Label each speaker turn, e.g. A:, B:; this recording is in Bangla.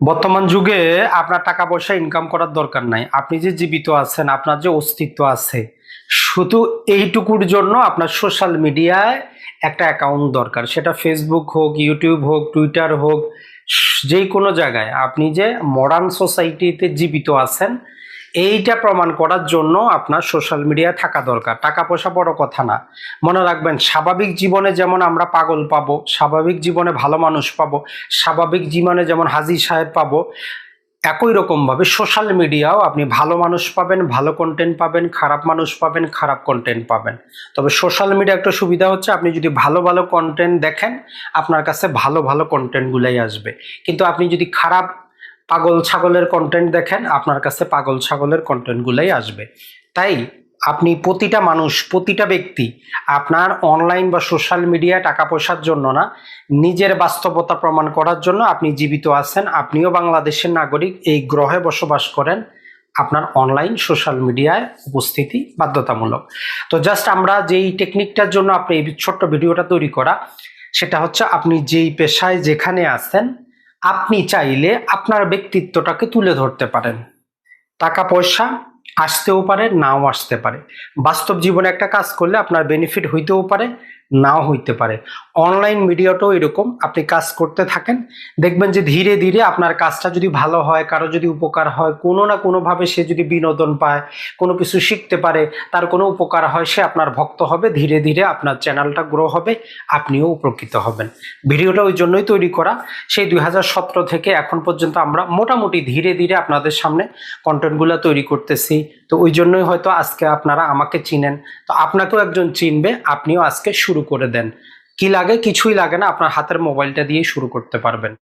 A: বর্তমান যুগে আপনার টাকা পয়সা ইনকাম করার দরকার নাই। আপনি যে জীবিত আছেন, আপনার যে অস্তিত্ব আছে, শুধু এইটুকুর জন্য আপনার সোশ্যাল মিডিয়ায় একটা অ্যাকাউন্ট দরকার। সেটা ফেসবুক হোক ইউটিউব হোক টুইটার হোক, যে কোনো জায়গায়। আপনি যে মডার্ন সোসাইটিতে জীবিত আছেন, এইটা প্রমাণ করার জন্য আপনার সোশ্যাল মিডিয়া থাকা দরকার। টাকা পয়সা বড় কথা না। মনে রাখবেন, স্বাভাবিক জীবনে যেমন আমরা পাগল পাবো, স্বাভাবিক জীবনে ভালো মানুষ পাবো, স্বাভাবিক জীবনে যেমন হাজি সাহেব পাবো একই রকমভাবে সোশ্যাল মিডিয়াও আপনি ভালো মানুষ পাবেন, ভালো কন্টেন্ট পাবেন, খারাপ মানুষ পাবেন, খারাপ কন্টেন্ট পাবেন। তবে সোশ্যাল মিডিয়া একটা সুবিধা হচ্ছে আপনি যদি ভালো ভালো কন্টেন্ট দেখেন, আপনার কাছে ভালো ভালো কন্টেন্টগুলাই আসবে। কিন্তু আপনি যদি খারাপ, পাগল, ছাগলের কন্টেন্ট দেখেন, আপনার কাছে পাগল, ছাগলের কন্টেন্টগুলাই আসবে। তাই আপনি প্রতিটা মানুষ, প্রতিটা ব্যক্তি আপনার অনলাইন বা সোশ্যাল মিডিয়া টাকা পয়সার জন্য না, নিজের বাস্তবতা প্রমাণ করার জন্য আপনি জীবিত আছেন, আপনিও বাংলাদেশের নাগরিক, এই গ্রহে বসবাস করেন, আপনার অনলাইন সোশ্যাল মিডিয়ায় উপস্থিতি বাধ্যতামূলক। তো জাস্ট আমরা যেই টেকনিকটার জন্য আপনি এই ছোট্ট ভিডিওটা তৈরি করা, সেটা হচ্ছে আপনি যেই পেশায় যেখানে আছেন, আপনি চাইলে আপনার ব্যক্তিত্বটাকে তুলে ধরতে পারেন। টাকা পয়সা আসতেও পারে, নাও আসতে পারে। বাস্তব জীবনে একটা কাজ করলে আপনার বেনিফিট হইতেও পারে, নাও হইতে পারে। অনলাইন মিডিয়াটাও এরকম আপনি কাজ করতে থাকেন। দেখবেন যে ধীরে ধীরে আপনার কাজটা যদি ভালো হয়, কারও যদি উপকার হয়, কোনো না কোনোভাবে সে যদি বিনোদন পায়, কোনো কিছু শিখতে পারে, তার কোনো উপকার হয়, সে আপনার ভক্ত হবে, ধীরে ধীরে আপনার চ্যানেলটা গ্রো হবে, আপনিও উপকৃত হবেন। ভিডিওটা ওই জন্যই তৈরি করা, সেই দুই হাজার সতেরো থেকে এখন পর্যন্ত আমরা মোটামুটি ধীরে ধীরে আপনাদের সামনে কন্টেন্টগুলো তৈরি করতেছি। তো ওই জন্যই হয়তো আজকে আপনারা আমাকে চিনেন। তো আপনাকেও একজন চিনবে, আপনিও আজকে শুরু করে দেন। কি লাগে? কিছুই লাগে না, আপনার হাতের মোবাইলটা দিয়ে শুরু করতে পারবেন।